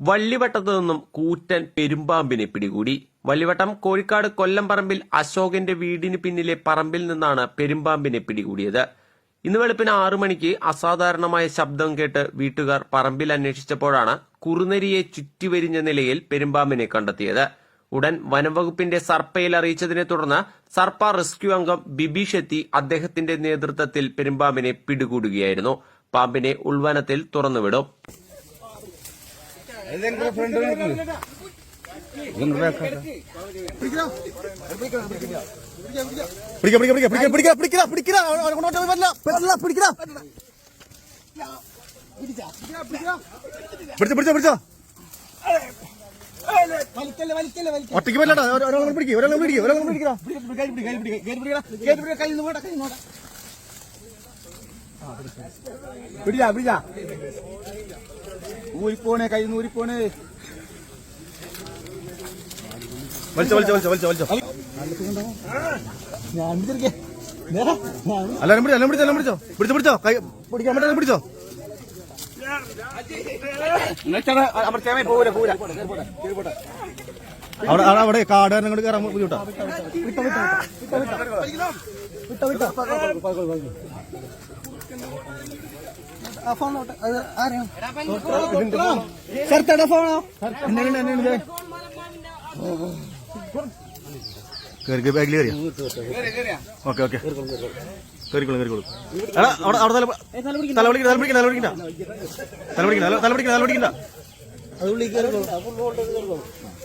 വള്ളിവട്ടത്തു നിന്നും കൂറ്റൻ പെരുമ്പാമ്പിനെ പിടികൂടി. വള്ളിവട്ടം കോഴിക്കാട് കൊല്ലംപറമ്പിൽ അശോകന്റെ വീടിന് പിന്നിലെ പറമ്പിൽ നിന്നാണ് പെരുമ്പാമ്പിനെ പിടികൂടിയത്. ഇന്ന് വെളുപ്പിന് ആറു മണിക്ക് അസാധാരണമായ ശബ്ദം കേട്ട് വീട്ടുകാർ പറമ്പിൽ അന്വേഷിച്ചപ്പോഴാണ് കുറുനരിയെ ചുറ്റിവരിഞ്ഞ നിലയിൽ പെരുമ്പാമ്പിനെ കണ്ടെത്തിയത്. ഉടൻ വനംവകുപ്പിന്റെ സർപ്പയിൽ അറിയിച്ചതിനെ തുടർന്ന് സർപ്പ റെസ്ക്യൂ അംഗം ബിബീഷ് എത്തി അദ്ദേഹത്തിന്റെ നേതൃത്വത്തിൽ പെരുമ്പാമ്പിനെ പിടികൂടുകയായിരുന്നു. പാമ്പിനെ ഉൾവനത്തിൽ തുറന്നുവിടും. ഇതെന്റെ ഫ്രണ്ട് ഒറ്റയ്ക്ക് പറ്റണ്ട ഒരാളെ പിടിക്കുക ഒരാളെ പിടിക്കുക ഒരാളെ പിടിക്കുക പിടിച്ചാ പിടിച്ചാ ഊരിപ്പോണേ കൈ ഊരിപ്പോണേ വലിച്ചോ വലിച്ചോ വലിച്ചോ വലിച്ചോ വലിച്ചോ. എല്ലാരും പിടിച്ചോ. എല്ലാം പിടിച്ചോ. എല്ലാം പിടിച്ചോ പിടിച്ചോ പിടിച്ചോ. കൈ പിടിക്കാൻ പറ്റാതെ പിടിച്ചോ. അവിടെ അവിടെ കാട് കാടുകാരനെ കൊണ്ട് കയറാൻ ബുദ്ധിമുട്ടാ കയറി ബാഗിൽ കയറിയാ ഓക്കെ ഓക്കെ കയറിക്കോളും കയറിക്കോളും എടാ അവിടെ അവിടെ തല തല പിടിക്കണ്ട തല പിടിക്കണ്ട തല പിടിക്കണ്ട തല പിടിക്കണ്ട തല പിടിക്കണ്ട തല പിടിക്കണ്ട